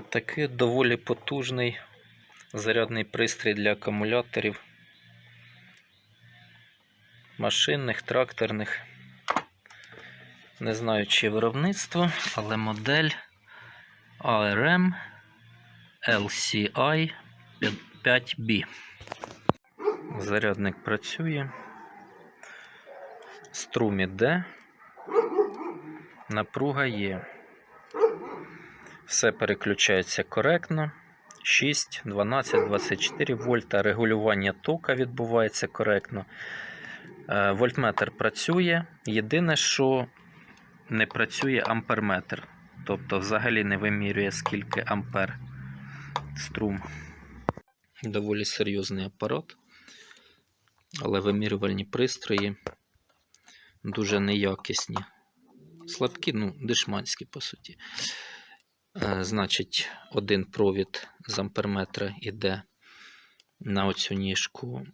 Такий доволі потужний зарядний пристрій для акумуляторів. Машинних, тракторних. Не знаю, чи виробництво, але модель ARM LCI 5B. Зарядник працює. Струм іде. Напруга є. Все переключається коректно. 6, 12, 24 вольта. Регулювання тока відбувається коректно. Е, Вольтметр працює. Єдине, що не працює амперметр. Тобто взагалі не вимірює скільки ампер струм. Доволі серйозний апарат. Але вимірювальні пристрої дуже неякісні. Слабкі, ну, дешманські, по суті. Е, Значить, один провід з амперметра йде на оцю ніжку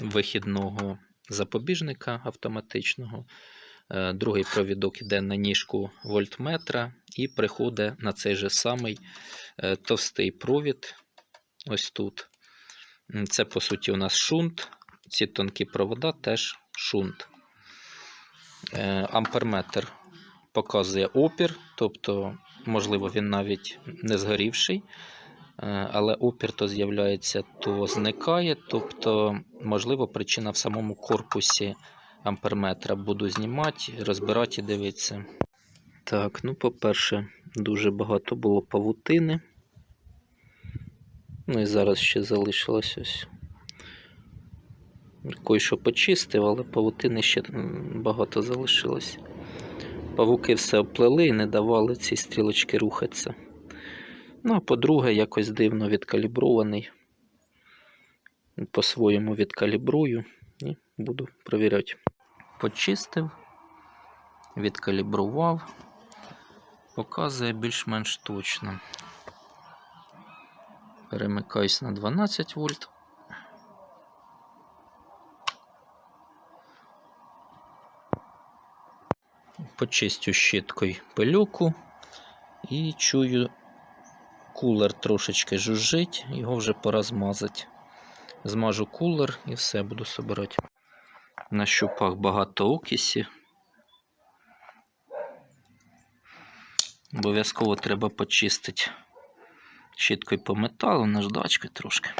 вихідного запобіжника автоматичного. Е, Другий провідок йде на ніжку вольтметра і приходить на цей же самий е, товстий провід. Ось тут. Це, по суті, у нас шунт. Ці тонкі провода теж шунт. Амперметр показує опір, тобто, можливо, він навіть не згорівший, е, але опір то з'являється, то зникає. Тобто, можливо, причина в самому корпусі амперметра. Буду знімати, розбирати і дивитися. Так, ну, по-перше, дуже багато було павутини. Ну і зараз ще залишилось ось. Кой-що почистив, але павутини ще багато залишилось. Павуки все оплели і не давали ці стрілочки рухатися. Ну, а по-друге, якось дивно відкалібрований. По-своєму відкалібрую і буду провіряти. Почистив, відкалібрував, показує більш-менш точно. Перемикаюсь на 12 вольт. Почистю щіткою пилюку і чую, кулер трошечки жужжить, його вже пора змазати. Змажу кулер і все буду собирати. На щупах багато окисі. Обов'язково треба почистити щіткою по металу, наждачкою трошки.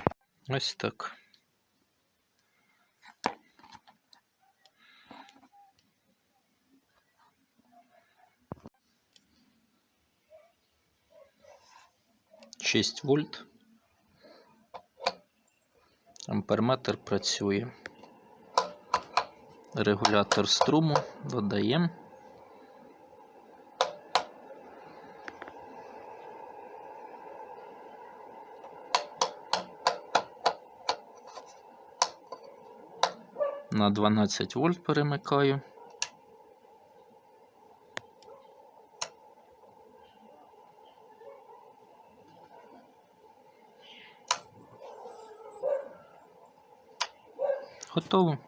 Ось так. Шість вольт. Амперметр працює. Регулятор струму додаємо. На 12 вольт перемикаю. Готово.